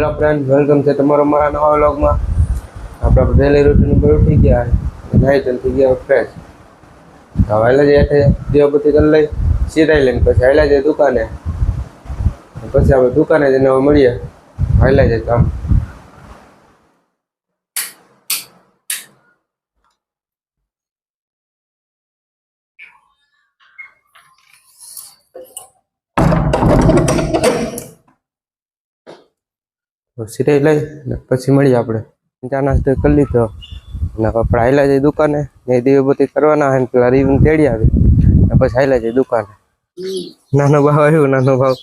Hello friend welcome છે તમારો મારા નવા વ્લોગમાં આપણા ડેલી રૂટીન ઉપર ઉઠી ગયા નાઈ તો થઈ ગયા ફ્રેશ હવે હાલે જ હેઠે દીવાબત્તી કરી લઈ સિરાઈ લઈને પછી હાલ્યા જાય દુકાને પછી આપણે દુકાને જઈને હવે મળીએ હાલ્યા જાય કામ તો સિરાઈ લઈ ને પછી મળીએ આપણે. ચા નાસ્તો કરી લીધો. અને આપણે હાઈલા જઈ દુકાને. ને દીવાબત્તી કરવાના હોય પેલા રીવન તેડી આવે. ને પછી હાઈલા જાય દુકાને. નાનો ભાવ આવ્યો નાનો ભાવ.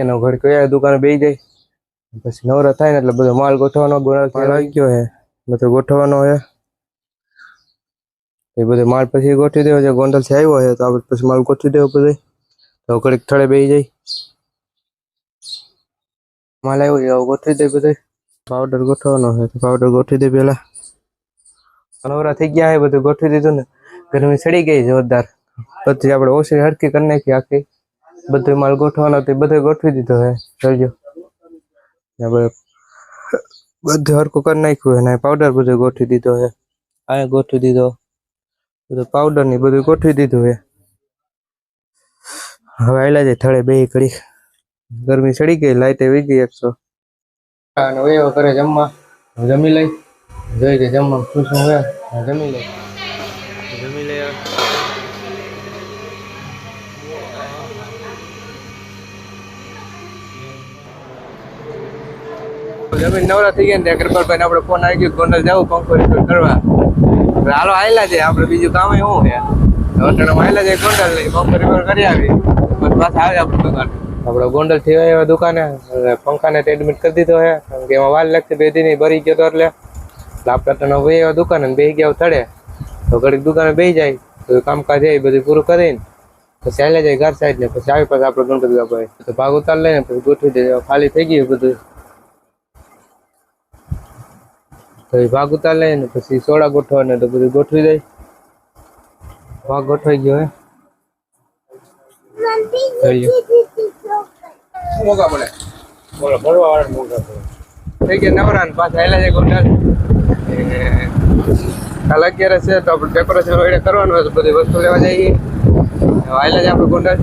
એનો ઘર કયા દુકાને બેસી જાય. પછી નવરા થાય ને એટલે બધો માલ ગોઠવવાનો ગોળા ગયો હે. બધો ગોઠવવાનો હે એ બધો માલ પછી ગોઠવી દેવો છે ગોંડલથી આવ્યો હે તો આપણે પછી માલ ગોઠવી દેવો બધો તો ઘડીક થડે બેસી જાય માલ આવ્યો છે હવે ગોઠવી દે બધો પાવડર ગોઠવવાનો છે તો પાવડર ગોઠવી દે પેલા નવરા થઈ ગયા હે બધું ગોઠવી દીધું ને ગરમી સડી ગઈ જોરદાર પછી આપણે ઓછી હરકી કરી નાખી આખી બધો માલ ગોઠવવાનો તો બધો ગોઠવી દીધો હે જોજો આપણે બધું હરકું કરી નાખ્યું હે ને પાવડર બધું ગોઠવી દીધો હે આ ગોઠવી દીધો બધું પાવડર ની બધું ગોઠવી દીધું હે હવે આયલા જાય થળે બે ઘડી ગરમી ચડી ગઈ લાઈટ આવી ગઈ એકસો અને એવો કરે જમવા હવે જમી લઈ જોઈ કે જમવા શું શું હોય હવે જમી લઈ જમી લઈ જમીન નવરા થઈ ગયા ને ત્યાં કૃપાલભાઈ આપણે ફોન આવી ગયો ગોંડલ જવું પંખો રિપેર કરવા હવે હાલો આયલા છે. આપણે બીજું કામ શું છે? હોટલમાં આયલા છે ગોંડલ લઈ. પંખો રિપેર કરી આવી. પછી પાછા આવે આપણે દુકાન. આપણે ગોંડલથી એવા દુકાને. પંખાને એડમિટ કરી દીધો છે કારણ કે એમાં વાર લાગતી બે દિન ભરી ગયો તો એટલે. એટલે આપણે તને ભાઈ એવા દુકાને બેસી ગયા થડે તો ઘડીક દુકાને બેસી જાય. તો કામકાજ એ બધું પૂરું કરીને. પછી ચાલ્યા જાય ઘર સાઈડ ને. પછી આવી પાછા આપણે ગણપતિ બાપા તો ભાગ ઉતાર લઈને પછી ગોઠવી દે. ખાલી થઈ ગયું બધું. તો એ ભાગ ઉતાર લઈને પછી સોડા ગોઠવાને તો બધું ગોઠવી દઈ ભાગ ગોઠવાઈ ગયો હે જોઈએ મોગા પડે બોલો ભરવા વાળા મોગા પડે થઈ ગયા નવરા ને પાછા હેલા છે ગોંડલ કાલ અગિયાર છે તો આપણે ડેકોરેશન વડે કરવાનું હોય તો બધી વસ્તુ લેવા જઈએ આવેલા છે આપણે ગોંડલ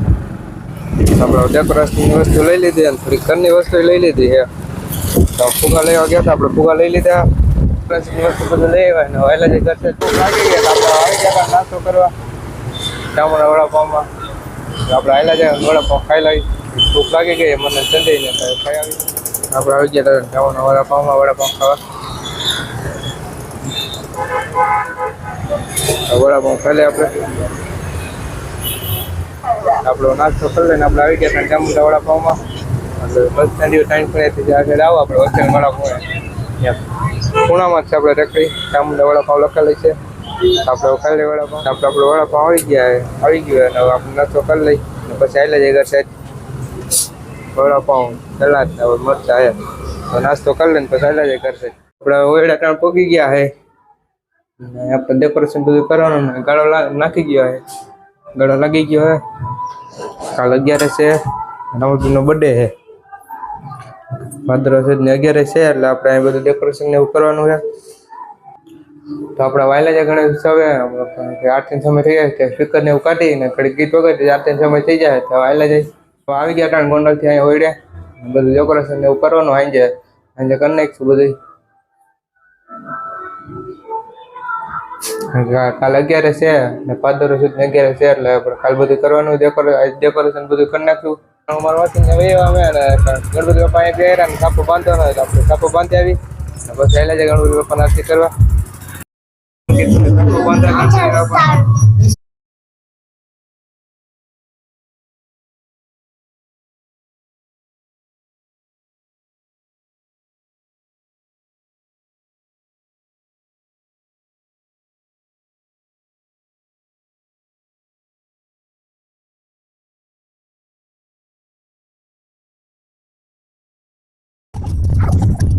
આપણે ડેકોરેશનની વસ્તુ લઈ લીધી અને થોડી ઘરની વસ્તુ લઈ લીધી છે તો ફુગા લેવા ગયા હતા આપણે ફુગા લઈ લીધા ડેકોરેશનની વસ્તુ બધું લઈ આવ્યા ને વહેલા જે કરશે તો લાગી ગયા. આપણે આવી ગયા નાસ્તો કરવા. ટામણા વડાપાવમાં. આપણે આવેલા જાય વડાપાવ ખાઈ લઈ. ભૂખ લાગી ગઈ, મને તો ખાઈ આવી. આપણે આવી ગયા હતા ટામણા વડાપાવમાં, વડાપાવ ખાવા. વડાપાવ ખાઈ આપણે. આપણો નાસ્તો કરી લઈને આપણે આવી ગયા ચામુંડા વડાપાવમાં. એટલે બસ સ્ટેન્ડ ટાઈમ પડે આગળ આવો આપણે હોસ્ટેલ ત્યાં ખૂણામાં જ છે આપણે રેકડી ચામુંડા વડાપાવ લખેલી છે. આપણે ખાલી વડાપાવ. આપણે આપણો વડાપાવ આવી ગયા. આવી ગયો અને હવે આપણે નાસ્તો કરી લઈ પછી આવેલા જાય ઘર સાહેબ વડાપાવ સલાદ ને મરચા છે. નાસ્તો કરી લઈને પછી આવેલા જાય ઘર સાહેબ આપણે ઓયડા ત્રણ પોગી ગયા છે. ને આપણે ડેકોરેશન બધું કરવાનું ને ગાળો નાખી ગયો છે. ગાળો લાગી ગયો છે. કાલ અગિયાર છે. નવજીનો બર્થડે છે. ભાદરવા સુદ ને છે, એટલે આપણે અહીં બધું ડેકોરેશન ને એવું કરવાનું છે. તો આપણા વાયલા છે ઘણા સવે આઠ સમય થઈ જાય કે સ્પીકર ને એવું કાઢી ને ઘડી ગીત વગાડી આઠ સમય થઈ જાય. તો વાયલા જાય તો આવી ગયા ટાણ ગોંડલથી અહીંયા ઓઈડે બધું ડેકોરેશન ને એવું કરવાનું આજે આજે કરી નાખીશું કાલ અગિયારે છે, ને પાદર સુધી અગિયારે છે, એટલે કાલ બધું કરવાનું ડેકોરેશન બધું કરી નાખ્યું અમારે ને વહી અમે અને ગણપતિ બાપા અહીંયા ગયા અને સાપો બાંધતો હોય તો આપણે બાંધી આવી ને પછી આવેલા છે ગણપતિ બાપાના આરતી કરવા સાપો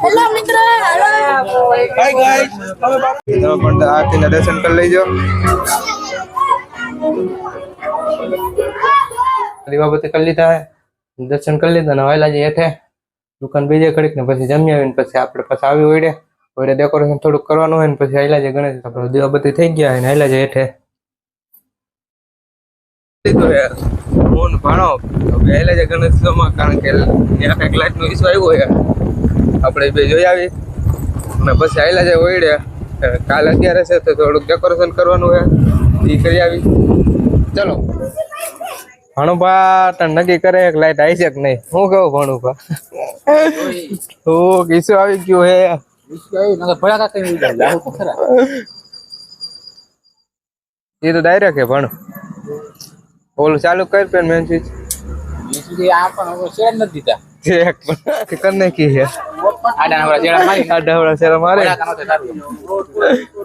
હેલો મિત્ર હેલો તમે પણ આરતીના દર્શન કરી લેજો દીવાબત્તી કરી લીધા હે દર્શન કરી લીધા ને વાયલા જઈ હેઠે દુકાન બીજે કડીક ને પછી જમી આવીને પછી આપણે પછી આવી ઓઈડે ઓઈડે ડેકોરેશન થોડુંક કરવાનું હોય ને પછી આયલા જે ગણેશ આપણે દીવાબત્તી થઈ ગયા હોય ને આયલા જે હેઠે. ફોન ભાણો. હવે હાઈલા જે ગણેશ કારણ કે ત્યાં કંઈક લાઈટ નો ઇસ્યુ આવ્યો હે આપણે બે જોઈ આવી. અને પછી આયલા જાય ઓઈડે કાલ અત્યારે છે તો થોડુંક ડેકોરેશન કરવાનું હોય. એ કરી આવી. ચલો. ભણુભા તને નક્કી કરે એક લાઈટ આવી છે કે નહીં? હું કહું ભણુભા? ઓ કિસ્સો આવી ગયો હે. એ તો ડાયરેક્ટ હે ભણ ઓલું ચાલુ કર પેન મેન સ્વિચ ચેક કર નાખી છે આ ડાવડા શેરા મારે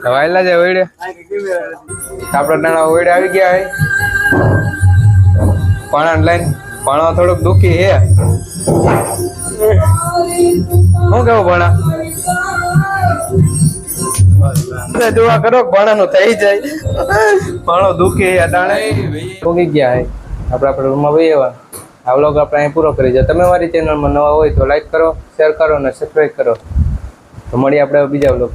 વાયલા જાય ઓઈડે આપડા નાના ઓઈડે આવી ગયા હે પાણા લાઈન પાણા થોડુંક દુખી હે શું કેવું ભણા દુઆ કરો ભણાનું થઈ જાય. ભણો દુખે, અડાણે. ભોગી ગયા હે. આપણા આપણા રૂમમાં ભાઈ એવા આ વ્લોગ આપણે અહીં પૂરો કરી જાય તમે મારી ચેનલમાં નવા હોય તો લાઈક કરો શેર કરો અને સબસ્ક્રાઈબ કરો. તો મળીએ આપણે બીજા વ્લોગ